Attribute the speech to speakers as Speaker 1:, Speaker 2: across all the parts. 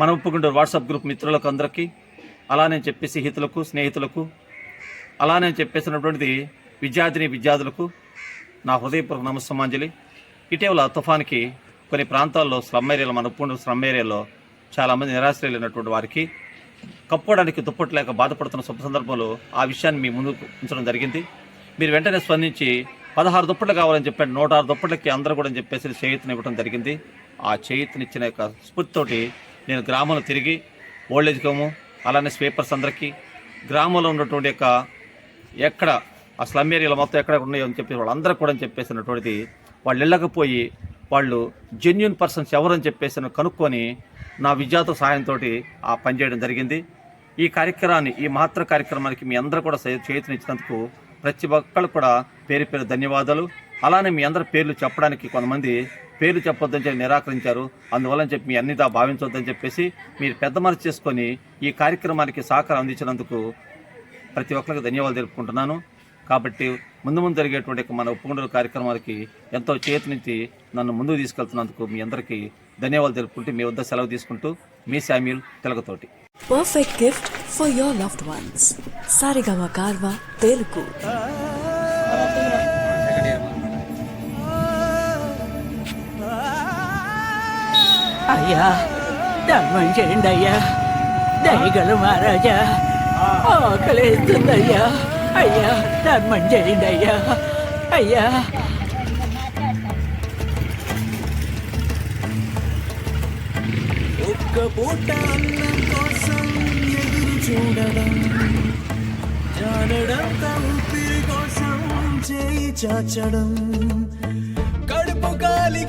Speaker 1: మన ఒప్పుకుంటారు WhatsApp group మిత్రులకు అందరికీ. అలానే చెప్పేసి హితులకు స్నేహితులకు అలానే చెప్పేసినటువంటిది విద్యార్థిని విద్యార్థులకు నా హృదయపూర్వక నమస్సమాంజలి. ఇటీవల తుఫాన్కి కొన్ని ప్రాంతాల్లో స్లమ్ ఏరియాలో మన ఉప్పుగుంటూరు స్లమ్ ఏరియాలో చాలామంది నిరాశ్రయలైనటువంటి వారికి కప్పుకోవడానికి దుప్పట్లు లేక బాధపడుతున్న శుభ సందర్భంలో ఆ విషయాన్ని మీ ముందుకు ఉంచడం జరిగింది. మీరు వెంటనే స్పందించి పదహారు దుప్పట్లు కావాలని చెప్పండి నూట ఆరు దుప్పట్లకి అందరూ కూడా అని చెప్పేసి చేయితనివ్వడం జరిగింది. ఆ చేయితనిచ్చిన యొక్క స్ఫూర్తితోటి నేను గ్రామంలో తిరిగి ఓల్డేజ్ హోము అలానే స్వీపర్స్ అందరికీ గ్రామంలో ఉన్నటువంటి యొక్క ఎక్కడ ఆ స్లమ్ ఏరియాలో మొత్తం ఎక్కడ ఉన్నాయో అని చెప్పి వాళ్ళందరూ కూడా అని చెప్పేసినటువంటిది వాళ్ళు వెళ్ళకపోయి వాళ్ళు జెన్యున్ పర్సన్స్ ఎవరని చెప్పేసి కనుక్కొని నా విద్యార్థుల సహాయంతో ఆ పనిచేయడం జరిగింది. ఈ కార్యక్రమాన్ని ఈ మహత్తర కార్యక్రమానికి మీ అందరూ కూడా సే- ప్రతి ఒక్కళ్ళు కూడా పేరు పేరు ధన్యవాదాలు. అలానే మీ అందరి పేర్లు చెప్పడానికి కొంతమంది పేరు చెప్పొద్దని చెప్పి నిరాకరించారు. అందువల్ల చెప్పి మీ అన్నిదా భావించొద్దని చెప్పేసి మీరు పెద్ద మనసు చేసుకొని ఈ కార్యక్రమానికి సహకారం అందించినందుకు ప్రతి ఒక్కరికి ధన్యవాదాలు తెలుపుకుంటున్నాను. కాబట్టి ముందు ముందు జరిగేటువంటి మన ఒప్పుకుంటున్న కార్యక్రమాలకి ఎంతో చేతినిచ్చి నన్ను ముందుకు తీసుకెళ్తున్నందుకు మీ అందరికీ ధన్యవాదాలు తెలుపుకుంటూ మీ వద్ద సెలవు తీసుకుంటూ మీ Samuel Telagathoti
Speaker 2: perfect gift for your loved ones Saregama Carvaan Telugu
Speaker 3: అయ్యా ధర్మం చేయండి అయ్యా దయగలు మహారాజా ఆకలేస్తుందయ్యా. అయ్యా ధర్మం చేయండి అయ్యా. అయ్యా
Speaker 4: ఒక్క పూట అన్నం కోసం ఎదురు చూడడం జానడంత ఊపిరి కోసం చేయి చాచడం కడుపు కాలి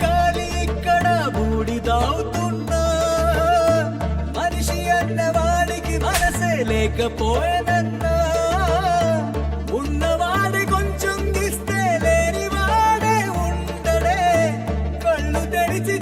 Speaker 4: మనసే లేకపోయేదన్నా. ఉన్నవాడి కొంచెం ఇస్తే లేనివాడే ఉండడే. కళ్ళు తెరిచి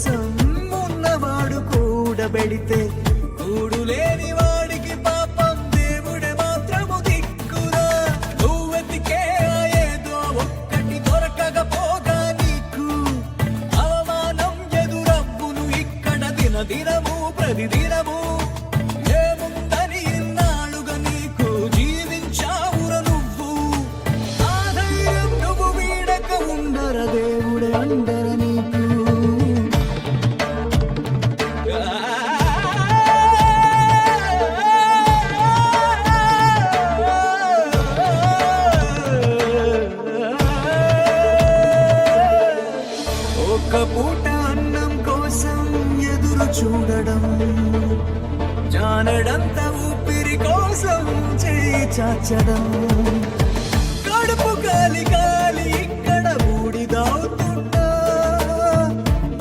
Speaker 4: మనవడి కూడబెడితే కూడు లేని వాడికి పాపం దేవుడే మాత్రము దిక్కురా నువ్వెతికే ఏదో ఒక్కటి దొరకకపోగా నీకు. అవమానం ఎదురవ్వును ఇక్కడ దిన దినము అన్నం కోసం ఎదురు చూడడం జానడంత ఊపిరి కోసం చేయి చాచడం. కడుపు కాలి కాలి ఇక్కడ బూడిదవుతున్నా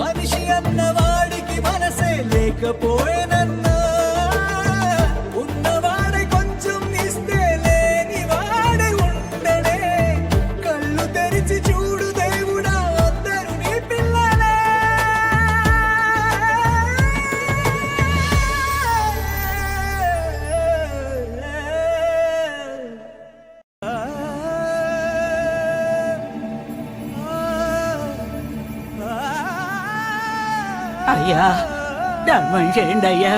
Speaker 4: మనిషి అన్నవాడికి మనసే లేకపోయినా?
Speaker 3: అయ్యా ధర్మం చేయండి అయ్యా.